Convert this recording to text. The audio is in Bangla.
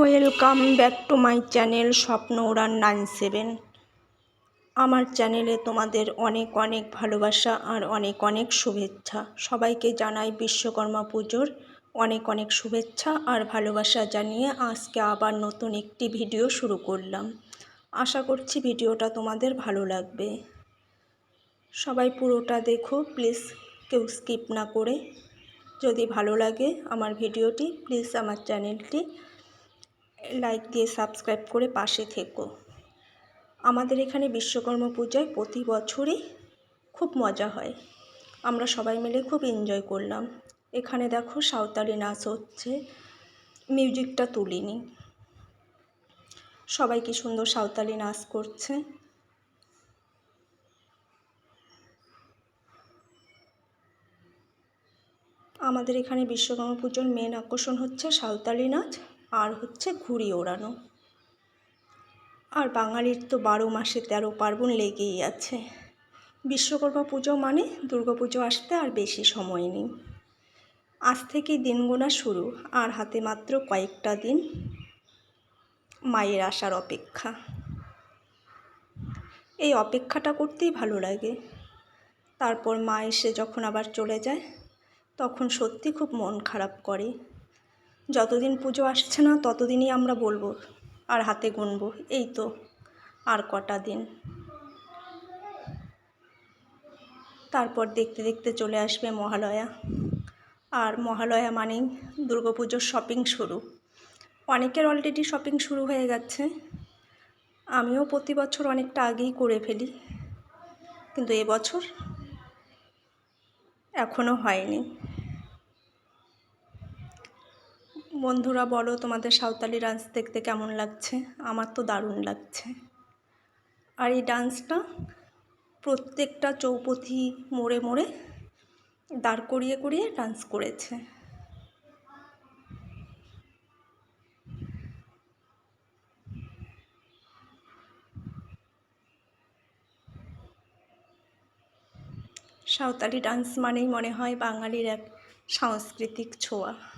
Welcome back to my channel Swapna Uran nine seven. আমার চ্যানেলে তোমাদের অনেক অনেক ভালোবাসা আর অনেক অনেক শুভেচ্ছা। সবাইকে জানাই বিশ্বকর্মা পুজোর অনেক অনেক শুভেচ্ছা আর ভালোবাসা জানিয়ে আজকে আবার নতুন একটি ভিডিও শুরু করলাম। আশা করছি ভিডিওটা তোমাদের ভালো লাগবে। সবাই পুরোটা দেখো, প্লিজ কেউ স্কিপ না করে। যদি ভালো লাগে আমার ভিডিওটি, প্লিজ আমার চ্যানেলটি লাইক দিয়ে সাবস্ক্রাইব করে পাশে থেকো। আমাদের এখানে বিশ্বকর্মা পূজায় প্রতি বছরই খুব মজা হয়। আমরা সবাই মিলে খুব এনজয় করলাম। এখানে দেখো সাঁওতালি নাচ হচ্ছে মিউজিকটা তুলিনি সবাই কি সুন্দর সাঁওতালি নাচ করছে। আমাদের এখানে বিশ্বকর্মা পুজোর মেন আকর্ষণ হচ্ছে সাঁওতালি নাচ। আর হচ্ছে ঘুড়ি ওড়ানো। আর বাঙালির তো বারো মাসে তেরো পার্বণ লেগেই আছে। বিশ্বকর্মা পুজো মানে পুজো আসতে আর বেশি সময় নেই। আজ থেকেই দিন গোনা শুরু, আর হাতে মাত্র কয়েকটা দিন মায়ের আসার অপেক্ষা। এই অপেক্ষাটা করতেই ভালো লাগে। তারপর মা এসে যখন আবার চলে যায়, তখন সত্যি খুব মন খারাপ করে। যতদিন পুজো আসছে না, ততদিনই আমরা বলব আর হাতে গুনবো। এই তো আর কটা দিন। তারপর দেখতে দেখতে চলে আসবে মহালয়া। আর মহালয়া মানেই পুজোর শপিং শুরু। অনেকের অলরেডি শপিং শুরু হয়ে গেছে। আমিও প্রতি বছর অনেকটা আগেই করে ফেলি। কিন্তু এবছর এখনও হয়নি। বন্ধুরা, বলো তোমাদের সাঁওতালি ডান্স দেখতে কেমন লাগছে? আমার তো দারুণ লাগছে। আর এই ডান্সটা প্রত্যেকটা চৌপথি মোড়ে মোড়ে দাঁড় করিয়ে করিয়ে ডান্স করেছে। সাঁওতালি ডান্স মানেই মনে হয় বাঙালির এক সাংস্কৃতিক ছোঁয়া।